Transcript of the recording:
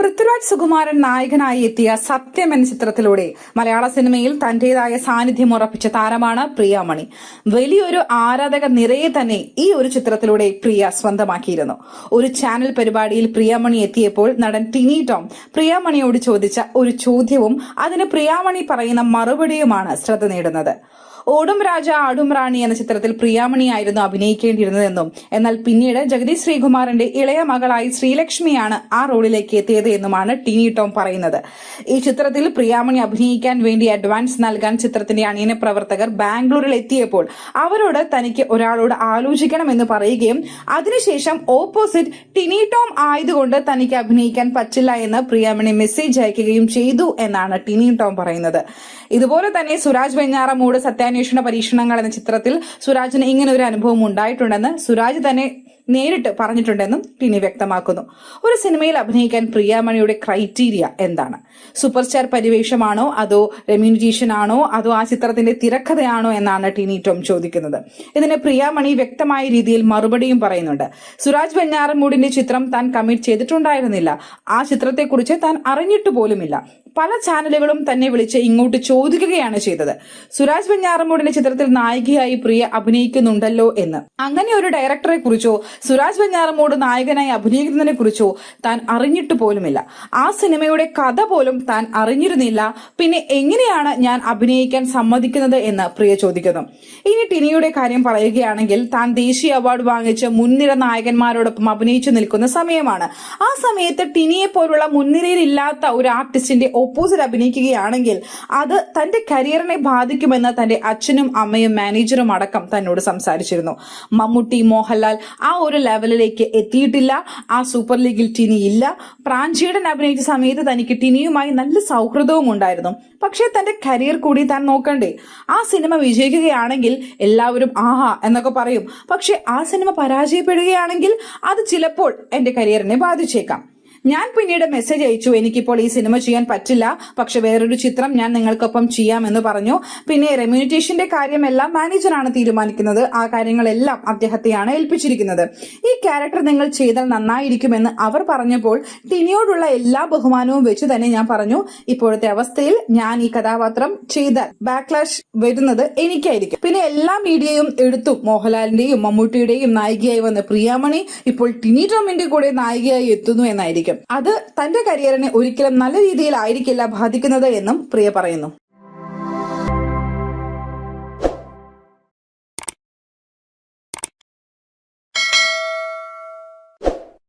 പൃഥ്വിരാജ് സുകുമാരൻ നായകനായി എത്തിയ സത്യം എന്ന ചിത്രത്തിലൂടെ മലയാള സിനിമയിൽ തന്റേതായ സാന്നിധ്യം ഉറപ്പിച്ച താരമാണ് പ്രിയാമണി. വലിയൊരു ആരാധക നിരയെ തന്നെ ഈ ഒരു ചിത്രത്തിലൂടെ പ്രിയ സ്വന്തമാക്കിയിരുന്നു. ഒരു ചാനൽ പരിപാടിയിൽ പ്രിയാമണി എത്തിയപ്പോൾ നടൻ ടിനി ടോം പ്രിയാമണിയോട് ചോദിച്ച ഒരു ചോദ്യവും അതിന് പ്രിയാമണി പറയുന്ന മറുപടിയുമാണ് ശ്രദ്ധ നേടുന്നത്. ഓടും രാജ ആടും റാണി എന്ന ചിത്രത്തിൽ പ്രിയാമണിയായിരുന്നു അഭിനയിക്കേണ്ടിയിരുന്നതെന്നും എന്നാൽ പിന്നീട് ജഗദീഷ് ശ്രീകുമാറിന്റെ ഇളയ മകളായി ശ്രീലക്ഷ്മിയാണ് ആ റോളിലേക്ക് എത്തിയത് എന്നുമാണ് ടിനി ടോം പറയുന്നത്. ഈ ചിത്രത്തിൽ പ്രിയാമണി അഭിനയിക്കാൻ വേണ്ടി അഡ്വാൻസ് നൽകാൻ ചിത്രത്തിന്റെ അണിയന പ്രവർത്തകർ ബാംഗ്ലൂരിൽ എത്തിയപ്പോൾ അവരോട് തനിക്ക് ഒരാളോട് ആലോചിക്കണമെന്ന് പറയുകയും അതിനുശേഷം ഓപ്പോസിറ്റ് ടിനി ടോം ആയതുകൊണ്ട് തനിക്ക് അഭിനയിക്കാൻ പറ്റില്ല എന്ന് പ്രിയാമണി മെസ്സേജ് അയക്കുകയും ചെയ്തു എന്നാണ് ടിനി ടോം പറയുന്നത്. ഇതുപോലെ തന്നെ സുരാജ് വെഞ്ഞാറമൂട് സത്യാന്വേഷണ പരീക്ഷണങ്ങൾ എന്ന ചിത്രത്തിൽ സുരാജിന് ഇങ്ങനെ ഒരു അനുഭവം ഉണ്ടായിട്ടുണ്ടെന്ന് സുരാജ് തന്നെ നേരിട്ട് പറഞ്ഞിട്ടുണ്ടെന്നും ടിനി വ്യക്തമാക്കുന്നു. ഒരു സിനിമയിൽ അഭിനയിക്കാൻ പ്രിയാമണിയുടെ ക്രൈറ്റീരിയ എന്താണ്? സൂപ്പർ സ്റ്റാർ പരിവേഷമാണോ? അതോ റെമ്യൂണിറ്റേഷൻ ആണോ അതോ ആ ചിത്രത്തിന്റെ തിരക്കഥയാണോ എന്നാണ് ടിനി ടോം ചോദിക്കുന്നത്. ഇതിന് പ്രിയാമണി വ്യക്തമായ രീതിയിൽ മറുപടിയും പറയുന്നുണ്ട്. സുരാജ് വെഞ്ഞാറമൂടിന്റെ ചിത്രം താൻ കമ്മിറ്റ് ചെയ്തിട്ടുണ്ടായിരുന്നില്ല. ആ ചിത്രത്തെക്കുറിച്ച് താൻ അറിഞ്ഞിട്ട് പോലുമില്ല. പല ചാനലുകളും തന്നെ വിളിച്ച് ഇങ്ങോട്ട് ചോദിക്കുകയാണ് ചെയ്തത്. സുരാജ് വെഞ്ഞാറമൂടിന്റെ ചിത്രത്തിൽ നായികയായി പ്രിയ അഭിനയിക്കുന്നുണ്ടല്ലോ എന്ന്. അങ്ങനെ ഒരു ഡയറക്ടറെ കുറിച്ചോ സുരാജ് വെഞ്ഞാറമൂട് നായകനായി അഭിനയിക്കുന്നതിനെ കുറിച്ചോ താൻ അറിഞ്ഞിട്ട് പോലുമില്ല. ആ സിനിമയുടെ കഥ പോലും താൻ അറിഞ്ഞിരുന്നില്ല. പിന്നെ എങ്ങനെയാണ് ഞാൻ അഭിനയിക്കാൻ സമ്മതിക്കുന്നത് എന്ന് പ്രിയ ചോദിക്കുന്നു. ഇനി ടിനിയുടെ കാര്യം പറയുകയാണെങ്കിൽ താൻ ദേശീയ അവാർഡ് വാങ്ങിച്ച് മുൻനിര നായകന്മാരോടൊപ്പം അഭിനയിച്ചു നിൽക്കുന്ന സമയമാണ്. ആ സമയത്ത് ടിനിയെ പോലുള്ള മുൻനിരയിലില്ലാത്ത ഒരു ആർട്ടിസ്റ്റിന്റെ ഓപ്പോസിറ്റ് അഭിനയിക്കുകയാണെങ്കിൽ അത് തന്റെ കരിയറിനെ ബാധിക്കുമെന്ന് തന്റെ അച്ഛനും അമ്മയും മാനേജറും അടക്കം തന്നോട് സംസാരിച്ചിരുന്നു. മമ്മൂട്ടി മോഹൻലാൽ ആ ഒരു ലെവലിലേക്ക് എത്തിയിട്ടില്ല. ആ സൂപ്പർ ലീഗിൽ ടിനി ഇല്ല. പ്രാഞ്ചിയുടെ അഭിനയിച്ച സമയത്ത് തനിക്ക് ടിനിയുമായി നല്ല സൗഹൃദവും ഉണ്ടായിരുന്നു. പക്ഷേ തന്റെ കരിയർ കൂടി താൻ നോക്കണ്ടേ. ആ സിനിമ വിജയിക്കുകയാണെങ്കിൽ എല്ലാവരും ആഹാ എന്നൊക്കെ പറയും. പക്ഷെ ആ സിനിമ പരാജയപ്പെടുകയാണെങ്കിൽ അത് ചിലപ്പോൾ എന്റെ കരിയറിനെ ബാധിച്ചേക്കാം. ഞാൻ പിന്നീട് മെസ്സേജ് അയച്ചു എനിക്കിപ്പോൾ ഈ സിനിമ ചെയ്യാൻ പറ്റില്ല. പക്ഷെ വേറൊരു ചിത്രം ഞാൻ നിങ്ങൾക്കൊപ്പം ചെയ്യാമെന്ന് പറഞ്ഞു. പിന്നെ റെമ്യൂണിറ്റേഷന്റെ കാര്യമെല്ലാം മാനേജറാണ് തീരുമാനിക്കുന്നത്. ആ കാര്യങ്ങളെല്ലാം അദ്ദേഹത്തെയാണ് ഏൽപ്പിച്ചിരിക്കുന്നത്. ഈ ക്യാരക്ടർ നിങ്ങൾ ചെയ്താൽ നന്നായിരിക്കുമെന്ന് അവർ പറഞ്ഞപ്പോൾ ടിനിയോടുള്ള എല്ലാ ബഹുമാനവും വെച്ച് തന്നെ ഞാൻ പറഞ്ഞു ഇപ്പോഴത്തെ അവസ്ഥയിൽ ഞാൻ ഈ കഥാപാത്രം ചെയ്താൽ ബാക്ക്ലാഷ് വരുന്നത് എനിക്കായിരിക്കും. പിന്നെ എല്ലാ മീഡിയയും എടുത്തു. മോഹൻലാലിന്റെയും മമ്മൂട്ടിയുടെയും നായികയായി വന്ന പ്രിയാമണി ഇപ്പോൾ ടിനി ടോമിന്റെ കൂടെ നായികയായി എത്തുന്നു എന്നായിരിക്കും. അത് തന്റെ കരിയറിനെ ഒരിക്കലും നല്ല രീതിയിലായിരിക്കില്ല ബാധിക്കുന്നത് എന്നും പ്രിയ പറയുന്നു.